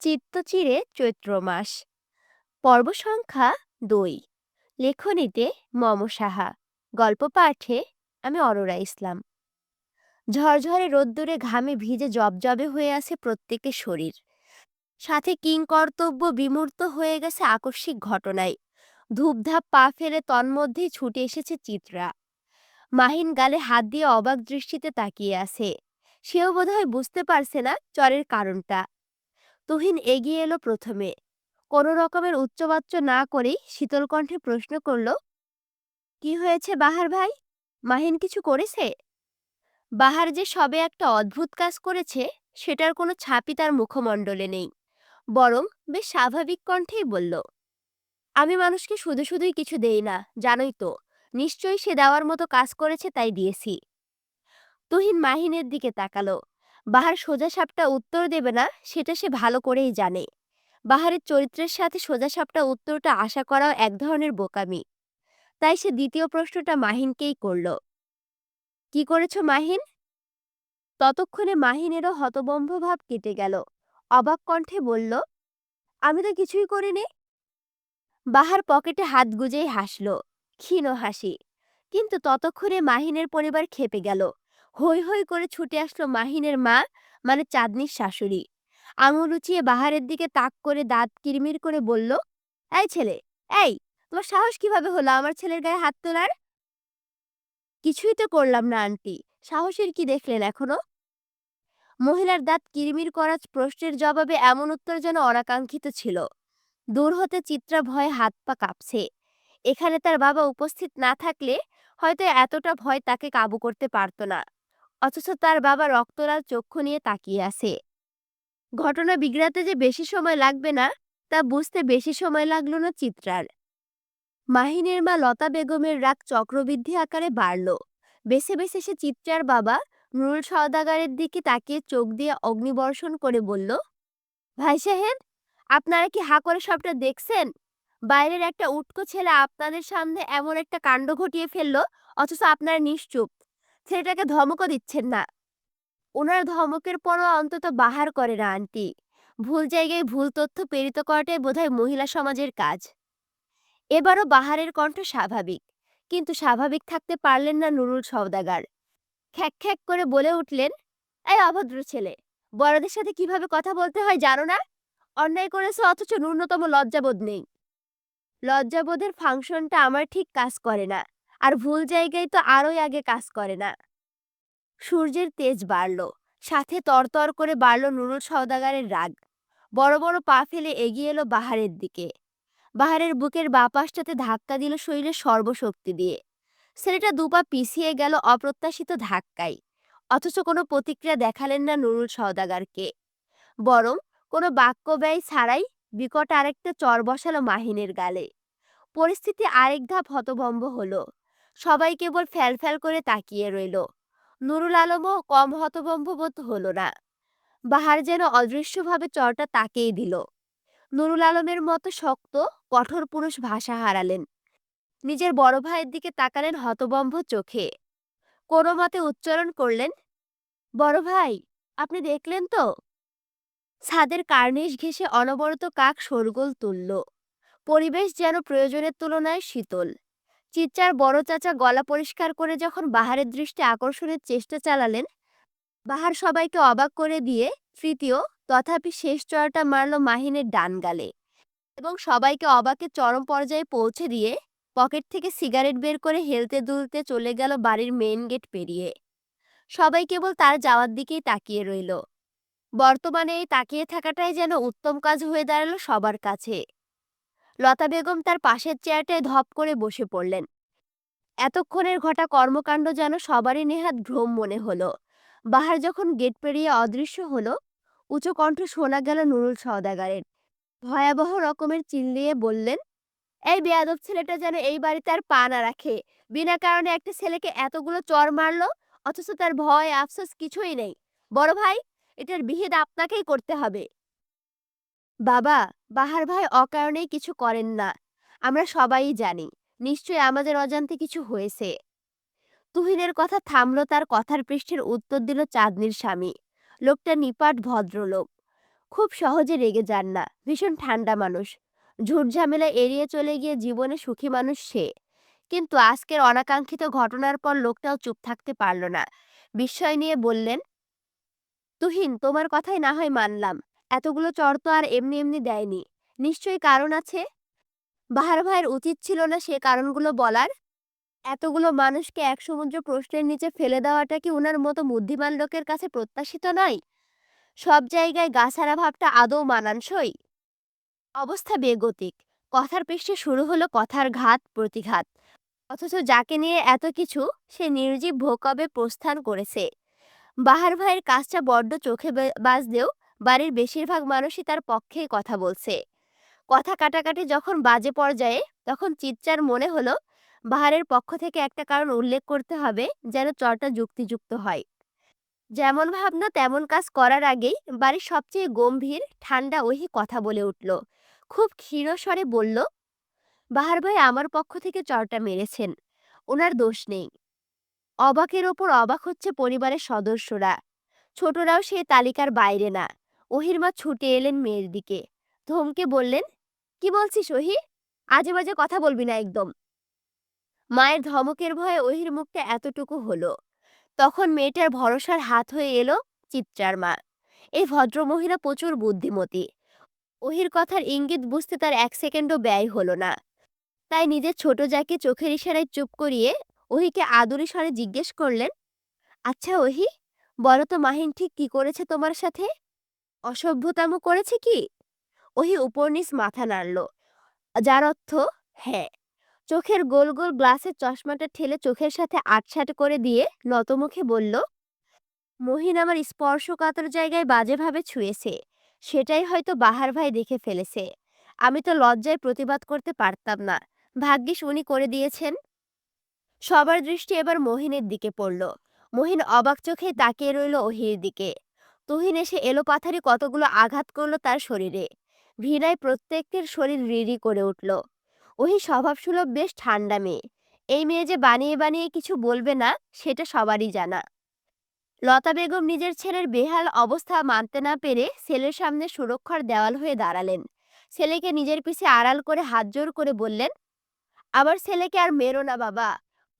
চিত্তচিরে চৈত্র মাস। পর্ব সংখ্যা দুই। লেখনীতে মম সাহা। গল্প পাঠে আমি অরোরা ইসলাম। ঝরঝরে রোদ্দুরে ঘামে ভিজে জবজবে হয়ে আছে প্রত্যেকের শরীর। সাথে কিংকর্তব্য বিমূর্ত হয়ে গেছে আকস্মিক ঘটনায়। ধূপধাপ পা ফেলে তন্মধ্যেই ছুটে এসেছে চিত্রা। মাহিন গালে হাত দিয়ে অবাক দৃষ্টিতে তাকিয়ে আছে। সেও বোধহয় বুঝতে পারছে না চরের কারণটা। তুহিন এগিয়ে এলো প্রথমে। কোনো রকমের উচ্চবাচ্য না করেই শীতল কণ্ঠে প্রশ্ন করল, কি হয়েছে বাহার ভাই? মাহিন কিছু করেছে? বাহার যে সবে একটা অদ্ভুত কাজ করেছে, সেটার কোনো ছাপই তার মুখমণ্ডলে নেই। বরং বেশ স্বাভাবিক কণ্ঠেই বলল, আমি মানুষকে শুধু শুধুই কিছু দেই না, জানোই তো, নিশ্চয়ই সে দেওয়ার মতো কাজ করেছে তাই দিয়েছি। তুহিন মাহিনের দিকে তাকালো। বাহার সোজাসাপটা উত্তর দেবে না, সেটা সে ভালো করেই জানে। বাহারের চরিত্রের সাথে সোজাসাপটা উত্তরটা আশা করাও এক ধরনের বোকামি। তাই সে দ্বিতীয় প্রশ্নটা মাহিনকেই করল। কি করেছ মাহিন? ততক্ষণে মাহিনেরও হতবম্ব ভাব কেটে গেল। অবাক কণ্ঠে বলল, আমি তো কিছুই করিনি। বাহার পকেটে হাত গুজেই হাসল। ক্ষীণ হাসি। কিন্তু ততক্ষণে মাহিনের পরিবার খেপে গেল। হৈ হৈ করে ছুটে আসলো মাহিনের মা মানে চাঁদনির শাশুড়ি। আঙুল উঁচিয়ে বাহারের দিকে তাক করে দাঁত কিরমির করে বলল, এই ছেলে, এই, তোমার সাহস কীভাবে হলো আমার ছেলের গায়ে হাত তোলার? কিছুই তো করলাম না, আন্টি। সাহসের কি দেখলেন এখনও? মহিলার দাঁত কিরমির করা প্রশ্নের জবাবে এমন উত্তর যেন অনাকাঙ্ক্ষিত ছিল। দূর হতে চিত্রা ভয়ে হাত পা কাঁপছে। এখানে তার বাবা উপস্থিত না থাকলে হয়তো এতটা ভয় তাকে কাবু করতে পারত না। অথচ তার বাবা রক্তলাল চক্ষু নিয়ে তাকিয়ে আছে। ঘটনা বিগড়াতে যে বেশি সময় লাগবে না, তা বুঝতে বেশি সময় লাগল না চিত্রার। মাহিনের মা লতা বেগমের রাগ চক্রবৃদ্ধি আকারে বাড়ল। বেছে বেছে সে চিত্রার বাবা নুরুল সওদাগারের দিকে তাকিয়ে চোখ দিয়ে অগ্নিবর্ষণ করে বলল, ভাই সাহেব, আপনারা কি হা করে সবটা দেখছেন? বাইরের একটা উটকো ছেলে আপনাদের সামনে এমন একটা কাণ্ড ঘটিয়ে ফেলল, অথচ আপনারা নিশ্চুপ। ছেলেটাকে ধমকও দিচ্ছেন না। ওনার ধমকের পরও অন্তত বাহার করে না আন্টি। ভুল জায়গায় ভুল তথ্য প্রেরিত করাটাই বোধহয় মহিলা সমাজের কাজ। এবারও বাহারের কণ্ঠ স্বাভাবিক, কিন্তু স্বাভাবিক থাকতে পারলেন না নুরুল সওদাগার। খ্যাক খ্যাক করে বলে উঠলেন, এই অভদ্র ছেলে, বড়দের সাথে কীভাবে কথা বলতে হয় জানো না? অন্যায় করেছে অথচ ন্যূনতম লজ্জাবোধ নেই। লজ্জাবোধের ফাংশনটা আমার ঠিক কাজ করে না। আর ভুল জায়গায় তো আরোই আগে কাজ করে না। সূর্যের তেজ বাড়ল, সাথে তরতর করে বাড়ল নুরুল সওদাগারের রাগ। বড় বড় পা ফেলে এগিয়ে এলো বাহারের দিকে। বাহারের বুকের বাপাসটাতে ধাক্কা দিল শরীরের সর্বশক্তি দিয়ে। ছেলেটা দুপা পিছিয়ে গেল অপ্রত্যাশিত ধাক্কায়। অথচ কোনো প্রতিক্রিয়া দেখালেন না নুরুল সওদাগারকে। বরং কোনো বাক্য ব্যয় ছাড়াই বিকট আরেকটা চর বসালো মাহিনের গালে। পরিস্থিতি আরেক ধাপ হতভম্ব হলো। সবাই কেবল ফ্যাল করে তাকিয়ে রইল। নুরুল আলমও কম হতভম্ব বোধ হলো না। বাহার যেন অদৃশ্যভাবে চরটা তাকেই দিল। নুরুল আলমের মতো শক্ত, কঠোর পুরুষ ভাষা হারালেন। নিজের বড় ভাইয়ের দিকে তাকালেন হতবম্ব চোখে। কোনো মতে উচ্চারণ করলেন, বড় ভাই, আপনি দেখলেন তো? ছাদের কার্নিশ ঘেঁষে অনবরত কাক শোরগোল তুলল। পরিবেশ যেন প্রয়োজনের তুলনায় শীতল। চিচ্চার বড় চাচা গলা পরিষ্কার করে যখন বাহারের দৃষ্টি আকর্ষণের চেষ্টা চালালেন, বাহার সবাইকে অবাক করে দিয়ে তৃতীয়, তথাপি শেষ চড়াটা মারল মাহিনের ডান গালে এবং সবাইকে অবাকে চরম পর্যায়ে পৌঁছে দিয়ে পকেট থেকে সিগারেট বের করে হেলতে দুলতে চলে গেল বাড়ির মেইন গেট পেরিয়ে। সবাই কেবল তার যাওয়ার দিকেই তাকিয়ে রইল। বর্তমানে এই তাকিয়ে থাকাটাই যেন উত্তম কাজ হয়ে দাঁড়াল সবার কাছে। লতা বেগম তার পাশের চেয়ারটায় ধপ করে বসে পড়লেন। এতক্ষণের ঘটা কর্মকাণ্ড যেন সবারই নেহাত ভ্রম মনে হলো। বাহার যখন গেট পেরিয়ে অদৃশ্য হলো, উঁচু কণ্ঠ শোনা গেল নুরুল সওদাগারের। ভয়াবহ রকমের চিল্লিয়ে বললেন, এই বেয়াদব ছেলেটা যেন এই বাড়িতে আর পা না রাখে। বিনা কারণে একটা ছেলেকে এতগুলো চর মারলো, অথচ তার ভয়, আফসোস কিছুই নেই। বড় ভাই, এটার বিহিত আপনাকেই করতে হবে। বাবা, বাহার ভাই অকারণেই কিছু করেন না। আমরা সবাই জানি, নিশ্চয়ই আমাদের অজান্তে কিছু হয়েছে। তুহিনের কথা থামল তার কথার পৃষ্ঠের উত্তর দিল চাঁদনির স্বামী। লোকটা নিপাট ভদ্রলোক। খুব সহজে রেগে যান না, ভীষণ ঠান্ডা মানুষ। ঝুট ঝামেলা এড়িয়ে চলে গিয়ে জীবনে সুখী মানুষ সে। কিন্তু আজকের অনাকাঙ্ক্ষিত ঘটনার পর লোকটাও চুপ থাকতে পারল না। বিস্ময় নিয়ে বললেন, তুহিন, তোমার কথাই না হয় মানলাম। এতগুলো চর তো আর এমনি এমনি দেয়নি। নিশ্চয়ই কারণ আছে? বাহার ভাইয়ের উচিত ছিল না সে কারণগুলো বলার? এতগুলো মানুষকে এক সমুদ্র প্রশ্নের নিচে ফেলে দেওয়াটা কি ওনার মতো বুদ্ধিমান লোকের কাছে প্রত্যাশিত নয়? সব জায়গায় গাছারা ভাবটা আদৌ মানানসই? অবস্থা বেগতিক। কথার পৃষ্ঠে শুরু হলো কথার ঘাত, প্রতিঘাত। অথচ যাকে নিয়ে এত কিছু, সে নির্জীব ভোকবে প্রস্থান করেছে? বাহার ভাইয়ের কাজটা বড্ড চোখে বাজলেও বাড়ির বেশিরভাগ মানুষই তার পক্ষেই কথা বলছে। কথা কাটাকাটি যখন বাজে পর্যায়ে, তখন চিৎচার মনে হলো, বাহারের পক্ষ থেকে একটা কারণ উল্লেখ করতে হবে যেন চরটা যুক্তিযুক্ত হয়। যেমন ভাবনা, তেমন কাজ করার আগেই বাড়ির সবচেয়ে গম্ভীর, ঠান্ডা ওহি কথা বলে উঠল। খুব ক্ষীণ স্বরে বলল, বাহার ভাই আমার পক্ষ থেকে চরটা মেরেছেন। ওনার দোষ নেই। অবাকের ওপর অবাক হচ্ছে পরিবারের সদস্যরা। ছোটরাও সে তালিকার বাইরে না। ওহির মা ছুটে এলেন মেয়ের দিকে। ধমকে বললেন, কি বলছিস ওহি? আজে বাজে কথা বলবি না একদম। মায়ের ধমকের ভয়ে ওহির মুখটা এতটুকু হলো, তখন মেয়েটার ভরসার হাত হয়ে এলো চিত্রার মা এই ভদ্রমহিলা প্রচুর বুদ্ধিমতী। ওহির কথার ইঙ্গিত বুঝতে তার এক সেকেন্ডও ব্যয় হলো না। তাই নিজের ছোট যাকে চোখের ইশারায় চুপ করিয়ে ওহিকে আদুরি স্বরে জিজ্ঞেস করলেন আচ্ছা ওহি, বলো তো মাহিন ঠিক কি করেছে তোমার সাথে? অসভ্যতামো করেছে কি? ওহি উপরনিস মাথা নাড়ল। যার অর্থ হ্যাঁ। চোখের গোল গোল গ্লাসের চশমাটা ঠেলে চোখের সাথে আটসাট করে দিয়ে নতমুখে বলল, মহিন আমার স্পর্শকাতর জায়গায় বাজেভাবে ছুঁয়েছে। সেটাই হয়তো বাহার ভাই দেখে ফেলেছে। আমি তো লজ্জায় প্রতিবাদ করতে পারতাম না। ভাগ্যিস উনি করে দিয়েছেন। সবার দৃষ্টি এবার মহিনের দিকে পড়ল। মহিন অবাক চোখে তাকিয়ে রইল ওহির দিকে। তুহিন এসে এলো পাথারি কতগুলো আঘাত করল তার শরীরে। ঘৃণায় প্রত্যেকের শরীর রিড়ি করে উঠল। ওহি স্বভাবসুলভ বেশ ঠান্ডা মেয়ে। এই মেয়ে যে বানিয়ে বানিয়ে কিছু বলবে না, সেটা সবারই জানা। লতা বেগম নিজের ছেলের বেহাল অবস্থা মানতে না পেরে ছেলের সামনে সুরক্ষার দেওয়াল হয়ে দাঁড়ালেন। ছেলেকে নিজের পিছে আড়াল করে হাত জোর করে বললেন, আবার ছেলেকে আর মেরো না বাবা।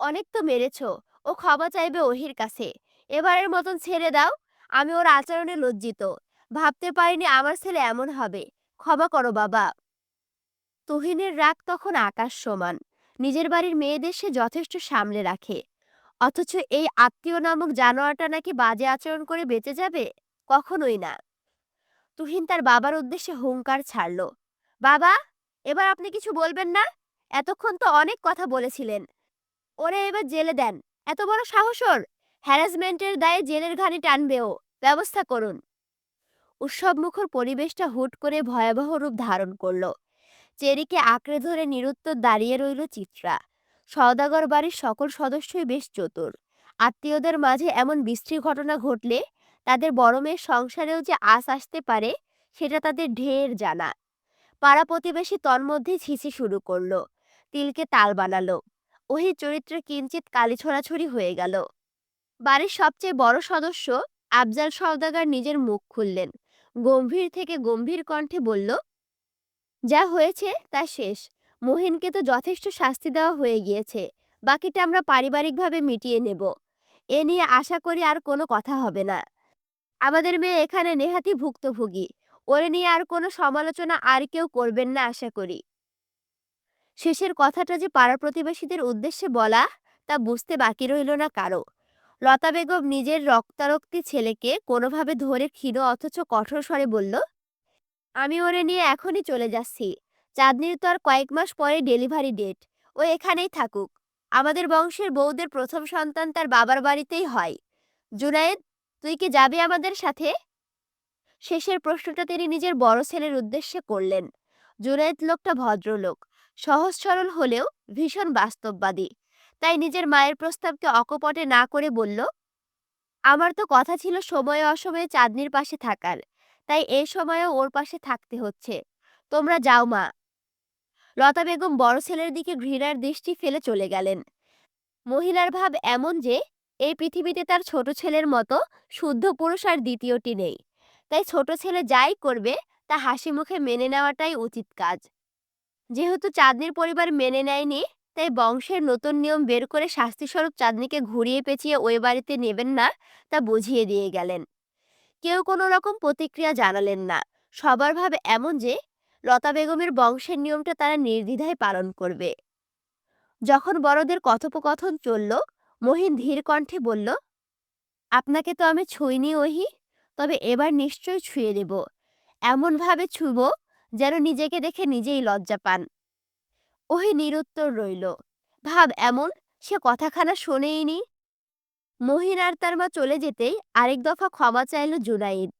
অনেক তো মেরেছ। ও ক্ষমা চাইবে ওহির কাছে। এবারের মতন ছেড়ে দাও আমি ওর আচরণে লজ্জিত। ভাবতে পারিনি আমার ছেলে এমন হবে। ক্ষমা করো বাবা। তুহিনের রাগ তখন আকাশ সমান। নিজের বাড়ির মেয়েদের সে যথেষ্ট সামলে রাখে। অথচ এই আত্মীয় নামক জানোয়ারটা নাকি বাজে আচরণ করে বেঁচে যাবে? কখনোই না। তুহিন তার বাবার উদ্দেশ্যে হুঙ্কার ছাড়ল। বাবা, এবার আপনি কিছু বলবেন না? এতক্ষণ তো অনেক কথা বলেছিলেন। ওরে এবার জেলে দেন। এত বড় সাহসর হ্যারাসমেন্টের দায়ে জেলের ঘানি টানবে ও। ব্যবস্থা করুন। উৎসবমুখর পরিবেশটা হুট করে ভয়াবহ রূপ ধারণ করল। চেরিকে আঁকড়ে ধরে নিরুত্তর দাঁড়িয়ে রইল চিত্রা। সওদাগর বাড়ির সকল সদস্যই বেশ চতুর। আত্মীয়দের মাঝে এমন বিশ্রী ঘটনা ঘটলে তাদের বড় মেয়ের সংসারেও যে আশ আসতে পারে, সেটা তাদের ঢের জানা। পাড়া প্রতিবেশী তন্মধ্যে ছিছি শুরু করল। তিলকে তাল বানালো। ওহি চরিত্রে কিঞ্চিত কালি ছড়াছড়ি হয়ে গেল। বাড়ির সবচেয়ে বড় সদস্য আফজাল সওদাগর নিজের মুখ খুললেন। গম্ভীর থেকে গম্ভীর কণ্ঠে বলল, যা হয়েছে তা শেষ। মোহিনকে তো যথেষ্ট শাস্তি দেওয়া হয়ে গিয়েছে। বাকিটা আমরা পারিবারিকভাবে মিটিয়ে নেব। এ নিয়ে আশা করি আর কোনো কথা হবে না। আমাদের মেয়ে এখানে নেহাতি ভুক্তভোগী। ওরে নিয়ে আর কোনো সমালোচনা আর কেউ করবেন না আশা করি। শেষের কথাটা যে পাড়া প্রতিবেশীদের উদ্দেশ্যে বলা, তা বুঝতে বাকি রইল না কারও। লতা বেগম নিজের রক্তারক্তি ছেলেকে কোনোভাবে ধরে ক্ষীণ অথচ কঠোর স্বরে বলল, আমি ওরে নিয়ে এখনই চলে যাচ্ছি। চাঁদনির তো আর কয়েক মাস পরে ডেলিভারি ডেট। ও এখানেই থাকুক। আমাদের বংশের বউদের প্রথম সন্তান তার বাবার বাড়িতেই হয়। জুনায়েদ, তুই কি যাবি আমাদের সাথে? শেষের প্রশ্নটা তিনি নিজের বড় ছেলের উদ্দেশ্যে করলেন। জুনায়েদ লোকটা ভদ্রলোক। সহজ সরল হলেও ভীষণ বাস্তববাদী। তাই নিজের মায়ের প্রস্তাবকে অকপটে না করে বলল, আমার তো কথা ছিল সময়ে অসময়ে চাঁদনির পাশে থাকার, তাই এ সময়ও ওর পাশে থাকতে হচ্ছে। তোমরা যাও মা। লতা বেগম বড় ছেলের দিকে ঘৃণার দৃষ্টি ফেলে চলে গেলেন। মহিলার ভাব এমন যে, এই পৃথিবীতে তার ছোট ছেলের মতো শুদ্ধ পুরুষ আর দ্বিতীয়টি নেই। তাই ছোট ছেলে যাই করবে, তা হাসি মুখে মেনে নেওয়াটাই উচিত কাজ। যেহেতু চাঁদনির পরিবার মেনে নেয়নি তাই বংশের নতুন নিয়ম বের করে শাস্তিস্বরূপ চাঁদনিকে ঘুরিয়ে পেঁচিয়ে ওই বাড়িতে নেবেন না তা বুঝিয়ে দিয়ে গেলেন। কেউ কোনো রকম প্রতিক্রিয়া জানালেন না। সবার ভাবে এমন যে, লতা বেগমের বংশের নিয়মটা তারা নির্দ্বিধায় পালন করবে। যখন বড়দের কথোপকথন চলল, মহিন ধীর কণ্ঠে বলল, আপনাকে তো আমি ছুঁইনি ওহি, তবে এবার নিশ্চয় ছুঁয়ে দেব। এমনভাবে ছুঁব যেন নিজেকে দেখে নিজেই লজ্জা পান। ওহি নিরুত্তর রইল। ভাব এমন, সে কথাখানা শোনেইনি মহিন আর তার মা চলে যেতেই আরেক দফা ক্ষমা চাইল জুনাইদ।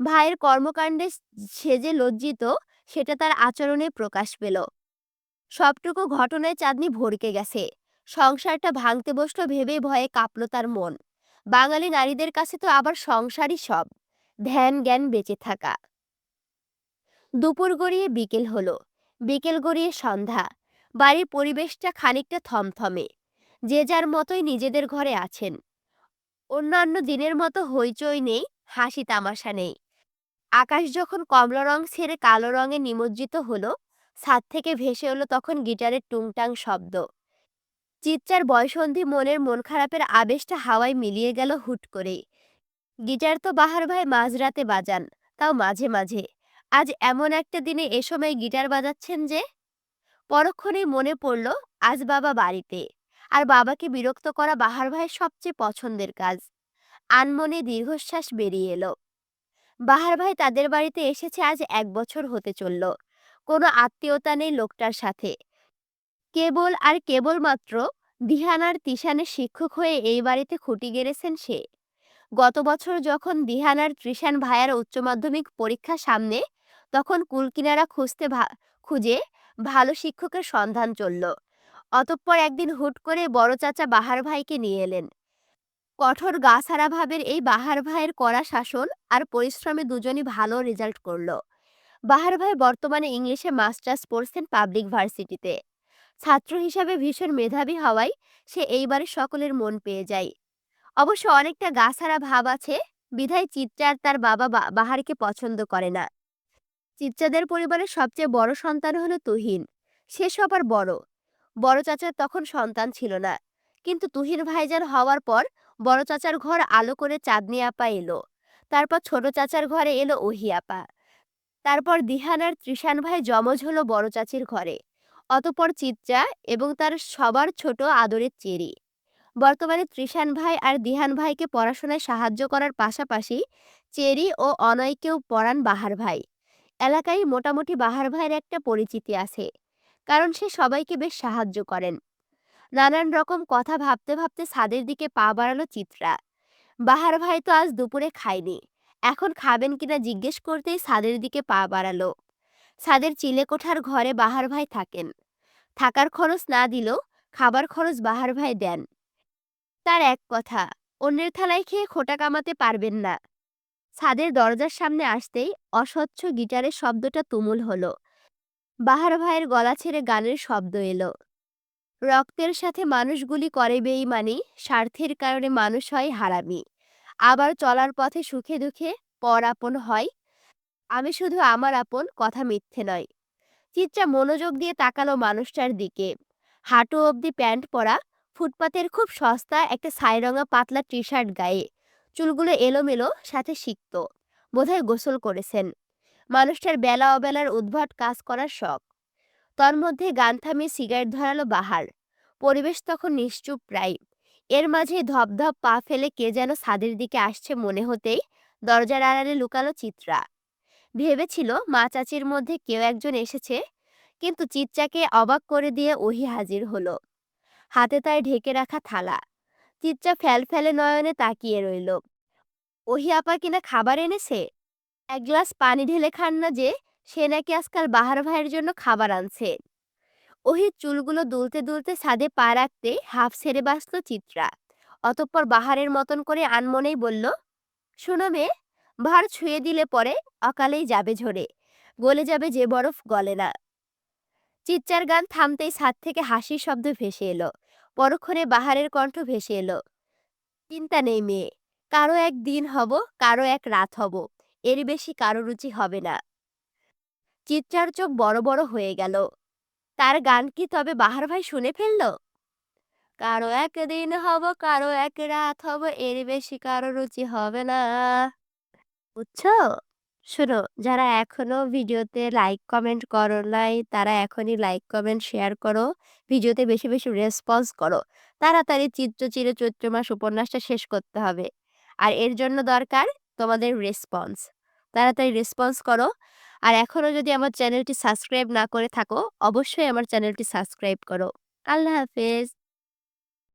ভাইয়ের কর্মকাণ্ডে সে যে লজ্জিত, সেটা তার আচরণে প্রকাশ পেল। সবটুকু ঘটনায় চাঁদনি ভরকে গেছে। সংসারটা ভাঙতে বসল ভেবে ভয়ে কাঁপল তার মন। বাঙালি নারীদের কাছে তো আবার সংসারই সব। ধ্যান জ্ঞান বেঁচে থাকা। দুপুর গড়িয়ে বিকেল হলো। বিকেল গড়িয়ে সন্ধ্যা। বাড়ির পরিবেশটা খানিকটা থমথমে, যে যার মতোই নিজেদের ঘরে আছেন। অন্যান্য দিনের মতো হইচই নেই, হাসি তামাশা নেই। আকাশ যখন কমলা রং ছেড়ে কালো রঙে নিমজ্জিত হলো, ছাদ থেকে ভেসে এলো তখন গিটারের টুংটাং শব্দ। চিৎচার বয়সন্ধি মনের মন খারাপের আবেশটা হাওয়ায় মিলিয়ে গেল হুট করে গিটার তো বাহার ভাই মাঝরাতে বাজান, তাও মাঝে মাঝে। আজ এমন একটা দিনে এ সময় গিটার বাজাচ্ছেন যে? পরক্ষণেই মনে পড়ল, আজ বাবা বাড়িতে। আর বাবাকে বিরক্ত করা বাহার ভাইয়ের সবচেয়ে পছন্দের কাজ। আনমনে দীর্ঘশ্বাস বেরিয়ে এলো। বাহার ভাই তাদের বাড়িতে এসেছে আজ এক বছর হতে চলল। কোনো আত্মীয়তা নেই লোকটার সাথে। কেবল আর কেবলমাত্র দিহানার তিশানের শিক্ষক হয়ে এই বাড়িতে খুঁটি গেড়েছেন সে। গত বছর যখন দিহানার ত্রিশান ভায়ার উচ্চ মাধ্যমিক পরীক্ষা সামনে, তখন কুলকিনারা খুঁজতে খুঁজে ভালো শিক্ষকের সন্ধান চলল। অতঃপর একদিন হুট করে বড় চাচা বাহার ভাইকে নিয়ে এলেন। কঠোর গাছারা ভাবের এই বাহার ভাইয়ের কড়া শাসন আর পরিশ্রমে দুজনই ভালো রেজাল্ট করল। বাহার ভাই বর্তমানে ইংলিশে মাস্টার্স পড়ছেন পাবলিক ভার্সিটিতে। ছাত্র হিসাবে ভীষণ মেধাবী হওয়ায় সে এইবারে সকলের মন পেয়ে যায়। অবশ্য অনেকটা গাছারা ভাব আছে। বিধায় চিত্রার তার বাবা বাহারকে পছন্দ করে না। চিত্রাদের পরিবারের সবচেয়ে বড় সন্তান হলো তুহিন। সে সবার বড়। বড় চাচার তখন সন্তান ছিল না। কিন্তু তুহিন ভাইজান হওয়ার পর বড় চাচার ঘর আলো করে চাঁদনি আপা এলো। তারপর ছোট চাচার ঘরে এলো ওহি আপা। তারপর দিহানার ত্রিশান ভাই জমজ হলো বড় চাচির ঘরে। অতপর চিত্রা এবং তার সবার ছোট আদরের চেরি। বর্তমানে ত্রিশান ভাই আর দিহান ভাইকে পড়াশোনায় সাহায্য করার পাশাপাশি চেরি ও অনয়কেও পড়ান বাহার ভাই। এলাকায় মোটামুটি বাহার ভাইয়ের একটা পরিচিতি আছে, কারণ সে সবাইকে বেশ সাহায্য করেন। নানান রকম কথা ভাবতে ভাবতে ছাদের দিকে পা বাড়ালো চিত্রা। বাহার ভাই তো আজ দুপুরে খায়নি, এখন খাবেন কিনা জিজ্ঞেস করতেই ছাদের দিকে পা বাড়ালো। ছাদের চিলেকোঠার ঘরে বাহার ভাই থাকেন, থাকার খরচ না দিলেও খাবার খরচ বাহার ভাই দেন। তার এক কথা, অন্যের থালায় খেয়ে খোটা কামাতে পারবেন না। ছাদের দরজার সামনে আসতেই অস্বচ্ছ গিটারের শব্দটা তুমুল হলো। বাহার ভাইয়ের গলা ছেড়ে গানের শব্দ এলো। রক্তের সাথে মানুষগুলি করে বেইমানি, স্বার্থের কারণে মানুষ হয় হারামি। আবার চলার পথে সুখে দুঃখে পর আপন হয়। আমি শুধু আমার আপন, কথা মিথ্যে নয়। চিত্রা মনোযোগ দিয়ে তাকালো মানুষটার দিকে। হাঁটু অবধি প্যান্ট পরা ফুটপাতের খুব সস্তা একটা ছাইরঙা পাতলা টি শার্ট গায়ে চুলগুলো এলোমেলো, সাথে সিক্ত। বোধহয় গোসল করেছেন। মানুষটার বেলা অবেলার উদ্ভট কাজ করার শখ। তার মধ্যে গান থামিয়ে সিগারেট ধরালো বাহার। পরিবেশ তখন নিশ্চুপ প্রায়। এর মাঝে ধপধপ পা ফেলে কে যেন ছাদের দিকে আসছে মনে হতেই দরজার আড়ালে লুকালো চিত্রা। ভেবেছিল, মা চাচির মধ্যে কেউ একজন এসেছে। কিন্তু চিত্রাকে অবাক করে দিয়ে ওহি হাজির হলো। হাতে তাই ঢেকে রাখা থালা। চিত্রা ফ্যাল ফেলে নয়নে তাকিয়ে রইল। ওহি আপা কিনা খাবার এনেছে? এক গ্লাস পানি ঢেলে খান না যে, সে নাকি আজকাল বাহার ভাইয়ের জন্য খাবার আনছে। ওহির চুলগুলো দুলতে দুলতে ছাদে পা রাখতে হাফ ছেড়ে বাঁচত চিত্রা। অতঃপর বাহারের মতন করে আনমনেই বলল, শোনো মেয়ে, ভার ছুঁয়ে দিলে পরে অকালেই যাবে ঝরে। গলে যাবে যে বরফ, গলে না। চিৎচার গান থামতেই ছাদ থেকে হাসির শব্দ ভেসে এলো। পরক্ষণে বাহারের কণ্ঠ ভেসে এলো, চিন্তা নেই মেয়ে, কারও এক দিন হব, কারও এক রাত হব, এর বেশি কারও রুচি হবে না। চিত্রার চোখ বড় বড় হয়ে গেল, তার গান কি তবে বাহার ভাই শুনে ফেলল? কারও একদিন হব, কারও এক রাত হব, এর বেশি কারও রুচি হবে না। বুঝছ? শোনো, যারা এখনও ভিডিওতে লাইক কমেন্ট করো নাই, তারা এখনই লাইক কমেন্ট শেয়ার করো। ভিডিওতে বেশি বেশি রেসপন্স করো। তাড়াতাড়ি চিত্র চিরে চৈত্র মাস উপন্যাসটা শেষ করতে হবে। আর এর জন্য দরকার তোমাদের রেসপন্স তাড়াতাড়ি রেসপন্স করো। আর এখনও যদি আমার চ্যানেলটি সাবস্ক্রাইব না করে থাকো, অবশ্যই আমার চ্যানেলটি সাবস্ক্রাইব করো। আল্লাহ হাফেজ।